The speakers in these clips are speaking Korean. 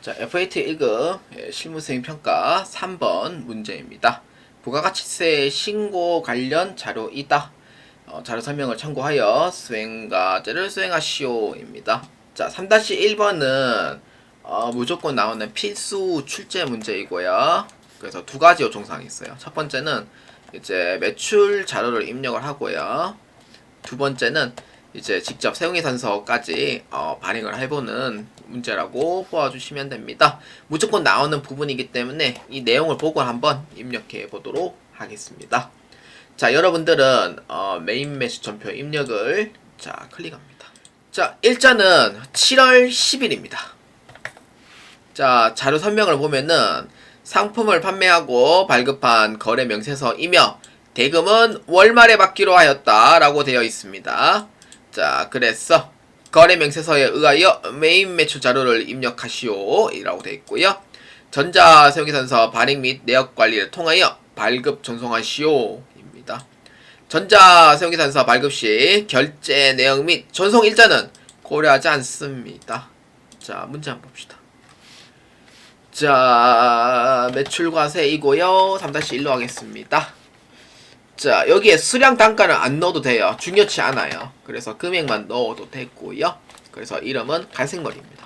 자, FAT 1급 예, 실무수행 평가 3번 문제입니다. 부가가치세 신고 관련 자료이다. 어, 자료 설명을 참고하여 수행과제를 수행하시오입니다. 자, 3-1번은 어, 무조건 나오는 필수 출제 문제이고요. 그래서 두 가지 요청사항이 있어요. 첫 번째는 이제 매출 자료를 입력을 하고요. 두 번째는 이제 직접 세용이산서까지 어, 발행을 해보는 문제라고 보아주시면 됩니다. 무조건 나오는 부분이기 때문에 이 내용을 보고 한번 입력해 보도록 하겠습니다. 자, 여러분들은 어, 메인 매수 전표 입력을 자 클릭합니다. 자, 일자는 7월 10일입니다. 자, 자료 설명을 보면은 상품을 판매하고 발급한 거래 명세서이며 대금은 월말에 받기로 하였다라고 되어 있습니다. 자, 그래서 거래 명세서에 의하여 메인 매출 자료를 입력하시오 이라고 되어 있고요. 전자 세우기산서 발행 및 내역 관리를 통하여 발급 전송하시오 입니다. 전자 세우기산서 발급 시 결제 내역 및 전송 일자는 고려하지 않습니다. 자, 문제 한번 봅시다. 자, 매출과세이고요. 3-1로 하겠습니다. 자, 여기에 수량 단가는 안 넣어도 돼요. 중요치 않아요. 그래서 금액만 넣어도 되고요. 그래서 이름은 갈색머리입니다.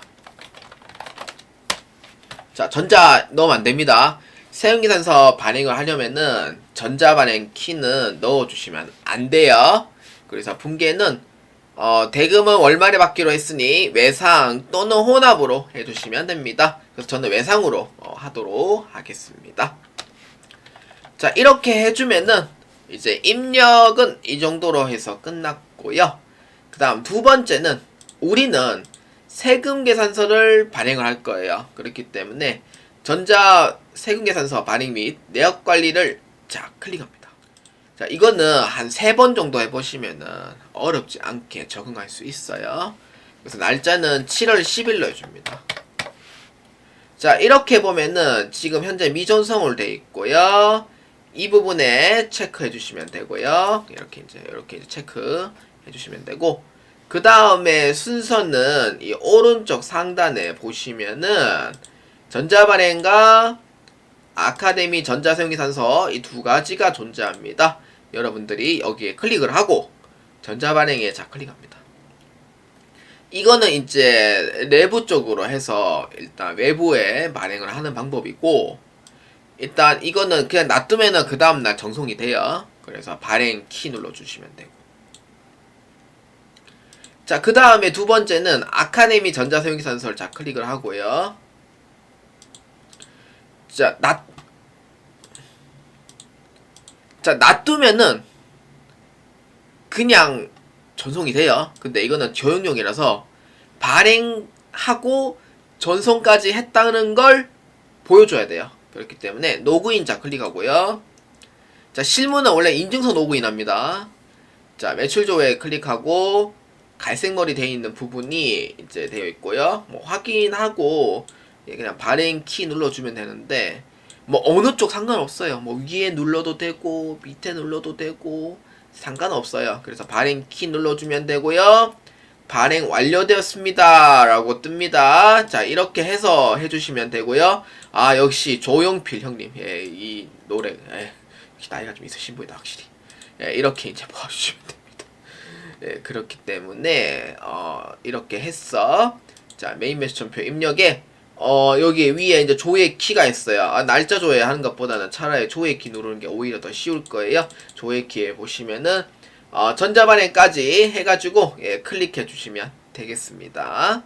자, 전자 넣으면 안 됩니다. 세운기산서 발행을 하려면은 전자 발행 키는 넣어주시면 안 돼요. 그래서 분계는 어, 대금은 월말에 받기로 했으니 외상 또는 혼합으로 해주시면 됩니다. 그래서 저는 외상으로 어, 하도록 하겠습니다. 자, 이렇게 해주면은 이제 입력은 이 정도로 해서 끝났고요. 그 다음 두 번째는 우리는 세금 계산서를 발행을 할 거예요. 그렇기 때문에 전자 세금 계산서 발행 및 내역 관리를 자 클릭합니다. 자 이거는 한 세 번 정도 해보시면은 어렵지 않게 적응할 수 있어요. 그래서 날짜는 7월 10일로 해줍니다. 자 이렇게 보면은 지금 현재 미전성으로 돼 있고요. 이 부분에 체크해 주시면 되고요. 이렇게 이제 이렇게 이제 체크해 주시면 되고 그 다음에 순서는 이 오른쪽 상단에 보시면은 전자발행과 아카데미 전자세용기산서 이 두 가지가 존재합니다. 여러분들이 여기에 클릭을 하고 전자발행에 자 클릭합니다. 이거는 이제 내부 쪽으로 해서 일단 외부에 발행을 하는 방법이고 일단 이거는 그냥 놔두면은 그 다음날 정송이 돼요. 그래서 발행 키 눌러주시면 되고. 자, 그 다음에 두 번째는 아카데미 전자사용기산서를 자 클릭을 하고요. 자, 놔, 자, 놔두면은 그냥 전송이 돼요. 근데 이거는 저용용이라서 발행하고 전송까지 했다는 걸 보여줘야 돼요. 그렇기 때문에 로그인 자 클릭하고요. 자 실무는 원래 인증서 로그인 합니다. 자 매출 조회 클릭하고 갈색 머리 되어 있는 부분이 이제 되어 있고요. 뭐 확인하고 예, 그냥 발행 키 눌러주면 되는데 뭐 어느 쪽 상관없어요. 뭐 위에 눌러도 되고 밑에 눌러도 되고 상관없어요. 그래서 발행 키 눌러주면 되고요. 발행 완료되었습니다. 라고 뜹니다. 자, 이렇게 해서 해주시면 되고요. 아, 역시 조용필 형님. 예, 이 노래, 예, 나이가 좀 있으신 분이다, 확실히. 예, 이렇게 이제 보아주시면 됩니다. 예, 그렇기 때문에, 어, 이렇게 했어. 자, 메인 메시전표 입력에, 어, 여기 위에 이제 조회 키가 있어요. 아, 날짜 조회 하는 것보다는 차라리 조회 키 누르는 게 오히려 더 쉬울 거예요. 조회 키에 보시면은, 어, 전자발행까지 해가지고 예, 클릭해 주시면 되겠습니다.